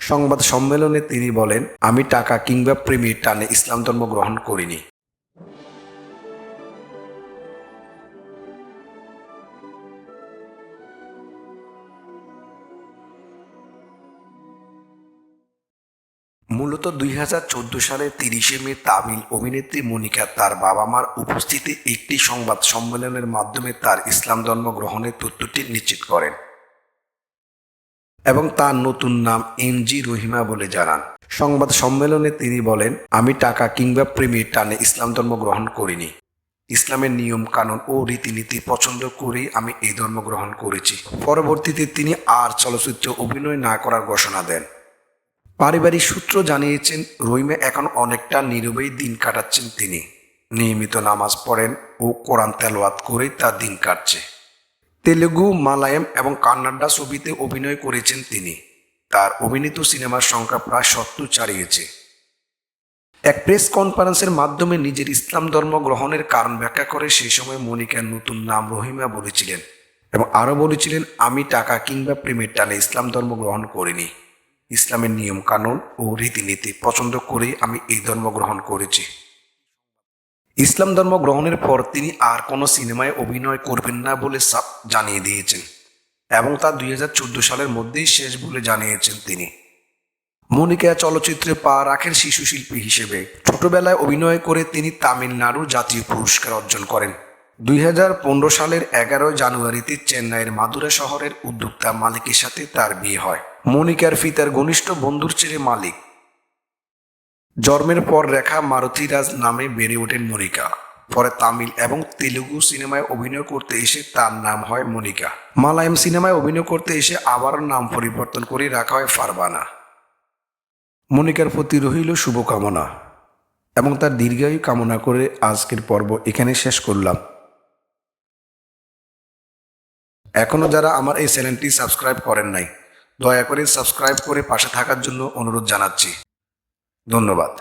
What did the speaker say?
সংবাদ সম্মেলনে তিনি বলেন, আমি টাকা কিংবা প্রেমের টানে ইসলাম ধর্ম গ্রহণ করিনি। মূলত দুই সালের তিরিশে মে তামিল অভিনেত্রী মনিকা তার বাবা মার উপস্থিতি একটি সংবাদ সম্মেলনের মাধ্যমে তার ইসলাম ধর্ম গ্রহণের তথ্যটি নিশ্চিত করেন। এবং তার নতুন নাম এনজি রহিমা বলে জানান। সংবাদ সম্মেলনে তিনি বলেন, আমি টাকা কিংবা প্রেমের টানে ইসলাম ধর্ম গ্রহণ করিনি। ইসলামের নিয়ম কানুন ও রীতিনীতি পছন্দ করেই আমি এই ধর্ম গ্রহণ করেছি। পরবর্তীতে তিনি আর চলচ্চিত্রে অভিনয় না করার ঘোষণা দেন। পারিবারিক সূত্র জানিয়েছেন, রহিমা এখন অনেকটা নীরবেই দিন কাটাচ্ছেন তিনি। নিয়মিত নামাজ পড়েন ও কোরআন তেলাওয়াত করেই তার দিন কাটছে। তেলেগু মালায়াম এবং কান্নাডা ছবিতে অভিনয় করেছেন তিনি। তার অভিনীত সিনেমার সংখ্যা প্রায় সত্তর ছাড়িয়েছে এক প্রেস কনফারেন্সের মাধ্যমে নিজের ইসলাম ধর্ম গ্রহণের কারণ ব্যাখ্যা করে সেই সময় মনিকার নতুন নাম রহিমা বলেছিলেন এবং আরও বলেছিলেন, আমি টাকা কিংবা প্রেমের টানে ইসলাম ধর্ম গ্রহণ করিনি। ইসলামের নিয়ম কানুন ও রীতিনীতি পছন্দ করেই আমি এই ধর্ম গ্রহণ করেছি। ইসলাম ধর্ম গ্রহণের পর তিনি আর কোনো সিনেমায় অভিনয় করবেন না বলে সা- জানিয়ে দিয়েছেন এবং তা দুই হাজার চোদ্দ সালের মধ্যেই শেষ বলে জানিয়েছেন তিনি। মনিকা চলচ্চিত্রে পা রাখেন শিশু শিল্পী হিসেবে। ছোটবেলায় অভিনয় করে তিনি তামিলনাড়ুর জাতীয় পুরস্কার অর্জন করেন। দুই হাজার পনেরো সালের এগারোই জানুয়ারিতে চেন্নাইয়ের মাদুরা শহরের উদ্যোক্তা মালিকের সাথে তার বিয়ে হয়। মনিকার ফিতার ঘনিষ্ঠ বন্ধুর ছেলে মালিক। জন্মের পর রেখা মারুতিরাজ নামে বেড়ে ওঠেন মনিকা। পরে তামিল এবং তেলুগু সিনেমায় অভিনয় করতে এসে তার নাম হয় মনিকা। মালায়াম সিনেমায় অভিনয় করতে এসে আবারও নাম পরিবর্তন করে রাখা হয় ফারবানা। মনিকার প্রতি রহিল শুভকামনা এবং তার দীর্ঘায়ু কামনা করে আজকের পর্ব এখানে শেষ করলাম। এখনও যারা আমার এই চ্যানেলটি সাবস্ক্রাইব করেন নাই, দয়া করে সাবস্ক্রাইব করে পাশে থাকার জন্য অনুরোধ জানাচ্ছি। ধন্যবাদ।